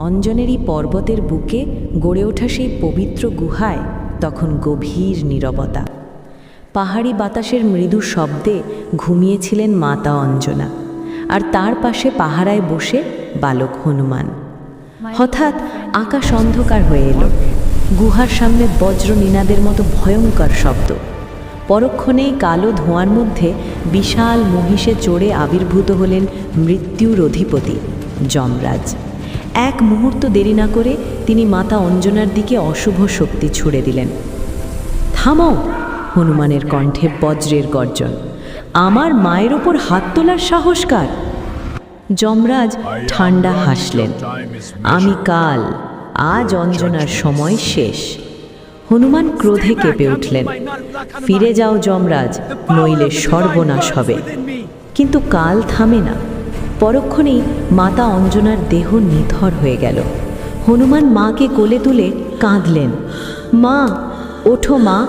অঞ্জনেরই পর্বতের বুকে গড়ে ওঠা সেই পবিত্র গুহায় তখন গভীর নীরবতা। পাহাড়ি বাতাসের মৃদু শব্দে ঘুমিয়েছিলেন মাতা অঞ্জনা, আর তার পাশে পাহারায় বসে বালক হনুমান। হঠাৎ আকাশ অন্ধকার হয়ে এলো। গুহার সামনে বজ্র নিনাদের মতো ভয়ঙ্কর শব্দ। পরক্ষণেই কালো ধোঁয়ার মধ্যে বিশাল মহিষে চড়ে আবির্ভূত হলেন মৃত্যুর অধিপতি যমরাজ। এক মুহূর্ত দেরি না করে তিনি মাতা অঞ্জনার দিকে অশুভ শক্তি ছুড়ে দিলেন। থামো হনুমানের কণ্ঠে বজ্রের গর্জন। আমার মায়ের ওপর হাত তোলার সাহসকার যমরাজ ঠান্ডা হাসলেন। আমি কাল, আজ অঞ্জনার সময় শেষ। হনুমান ক্রোধে কেঁপে উঠলেন। ফিরে যাও যমরাজ, নইলে সর্বনাশ হবে। কিন্তু কাল থামে না। পরক্ষণেই মাতা অঞ্জনার দেহ নিথর হয়ে গেল। হনুমান মাকে কোলে তুলে কাঁদলেন। মা, ওঠো মা।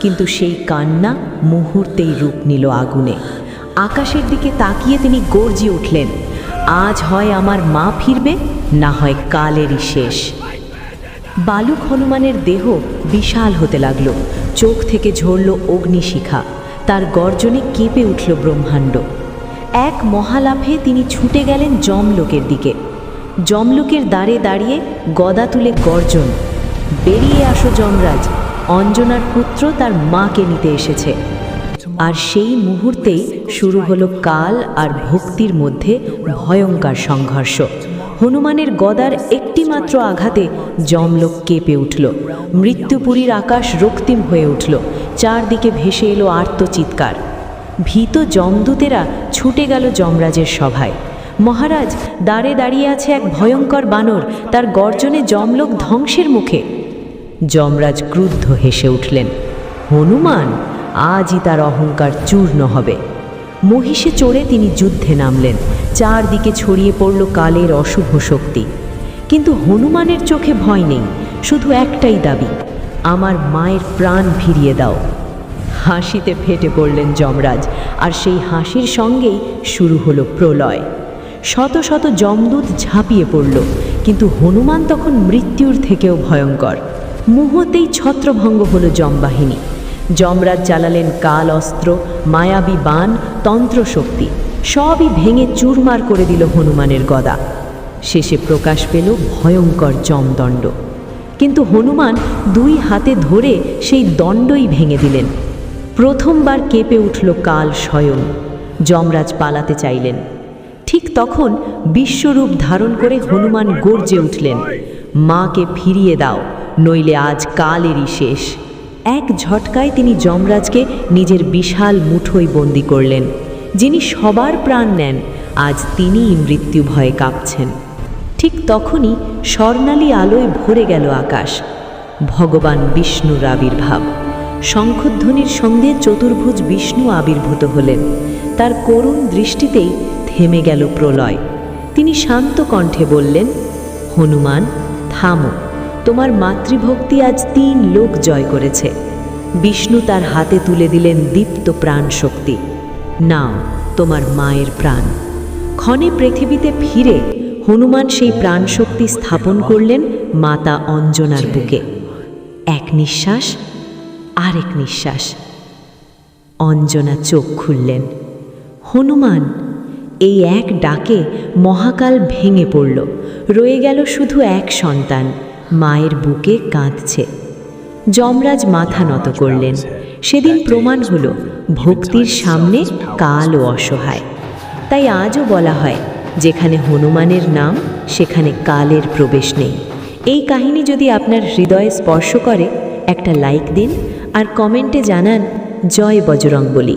কিন্তু সেই কান্না মুহূর্তেই রূপ নিল আগুনে। আকাশের দিকে তাকিয়ে তিনি গর্জিয়ে উঠলেন, আজ হয় আমার মা ফিরবে, না হয় কালেরই শেষ। বালুক হনুমানের দেহ বিশাল হতে লাগল, চোখ থেকে ঝরল অগ্নিশিখা, তার গর্জনে কেঁপে উঠল ব্রহ্মাণ্ড। এক মহালাভে তিনি ছুটে গেলেন যমলোকের দিকে। যমলোকের দ্বারে দাঁড়িয়ে গদা তুলে গর্জন, বেরিয়ে আসো যমরাজ, অঞ্জনার পুত্র তার মাকে নিতে এসেছে। আর সেই মুহূর্তেই শুরু হলো কাল আর ভক্তির মধ্যে ভয়ঙ্কর সংঘর্ষ। হনুমানের গদার একটিমাত্র আঘাতে যমলোক কেঁপে উঠল। মৃত্যুপুরীর আকাশ রক্তিম হয়ে উঠল। চারদিকে ভেসে এলো আর্তচিৎকার। ভীত যমদূতেরা ছুটে গেল যমরাজের সভায়। মহারাজ দাঁড়ে দাঁড়িয়ে আছে এক ভয়ঙ্কর বানর, তার গর্জনে যমলোক ধ্বংসের মুখে। যমরাজ ক্রুদ্ধ হেসে উঠলেন, হনুমান, আজই তার অহংকার চূর্ণ হবে। মহিষে চড়ে তিনি যুদ্ধে নামলেন, চারদিকে ছড়িয়ে পড়ল কালের অশুভ শক্তি। কিন্তু হনুমানের চোখে ভয় নেই, শুধু একটাই দাবি, আমার মায়ের প্রাণ ফিরিয়ে দাও। হাসিতে ফেটে পড়লেন যমরাজ, আর সেই হাসির সঙ্গেই শুরু হলো প্রলয়। শত শত যমদূত ঝাঁপিয়ে পড়ল, কিন্তু হনুমান তখন মৃত্যুর থেকেও ভয়ঙ্কর। মুহূর্তেই ছত্রভঙ্গ হলো যমবাহিনী। যমরাজ চালালেন কাল অস্ত্র, মায়াবী বান তন্ত্রশক্তি, সবই ভেঙে চুরমার করে দিল হনুমানের গদা। শেষে প্রকাশ পেল ভয়ঙ্কর যমদণ্ড। কিন্তু হনুমান দুই হাতে ধরে সেই দণ্ডই ভেঙে দিলেন। প্রথমবার কেঁপে উঠল কাল স্বয়ং। যমরাজ পালাতে চাইলেন। ঠিক তখন বিশ্বরূপ ধারণ করে হনুমান গর্জে উঠলেন, মাকে ফিরিয়ে দাও, নইলে আজ কালেরই শেষ। এক ঝটকায় তিনি যমরাজকে নিজের বিশাল মুঠোয় বন্দি করলেন, যিনি সবার প্রাণ নেন, আজ তিনিই মৃত্যু ভয়ে কাঁপছেন। ঠিক তখনই স্বর্ণালী আলোয় ভরে গেল আকাশ, ভগবান বিষ্ণুর আবির্ভাব। শঙ্খধ্বনির সঙ্গে চতুর্ভুজ বিষ্ণু আবির্ভূত হলেন। তার করুণ দৃষ্টিতেই থেমে গেল প্রলয়। তিনি শান্ত কণ্ঠে বললেন, হনুমান, থামো। তোমার মাতৃভক্তি আজ তিন লোক জয় করেছে। বিষ্ণু তার হাতে তুলে দিলেন দীপ্ত প্রাণ শক্তি নাও, তোমার মায়ের প্রাণ। ক্ষণে পৃথিবীতে ফিরে হনুমান সেই প্রাণশক্তি স্থাপন করলেন মাতা অঞ্জনার বুকে। এক নিঃশ্বাস আরেক নিঃশ্বাস। অঞ্জনা চোখ খুললেন। হনুমান, এই এক ডাকে মহাকাল ভেঙে পড়ল। রয়ে গেল শুধু এক সন্তান, মায়ের বুকে কাঁদছে। যমরাজ মাথা নত করলেন। সেদিন প্রমাণ হলো, ভক্তির সামনে কাল ও অসহায়। তাই আজও বলা হয়, যেখানে হনুমানের নাম, সেখানে কালের প্রবেশ নেই। এই কাহিনী যদি আপনার হৃদয়ে স্পর্শ করে, একটা লাইক দিন আর কমেন্টে জানান জয় বজরং বলি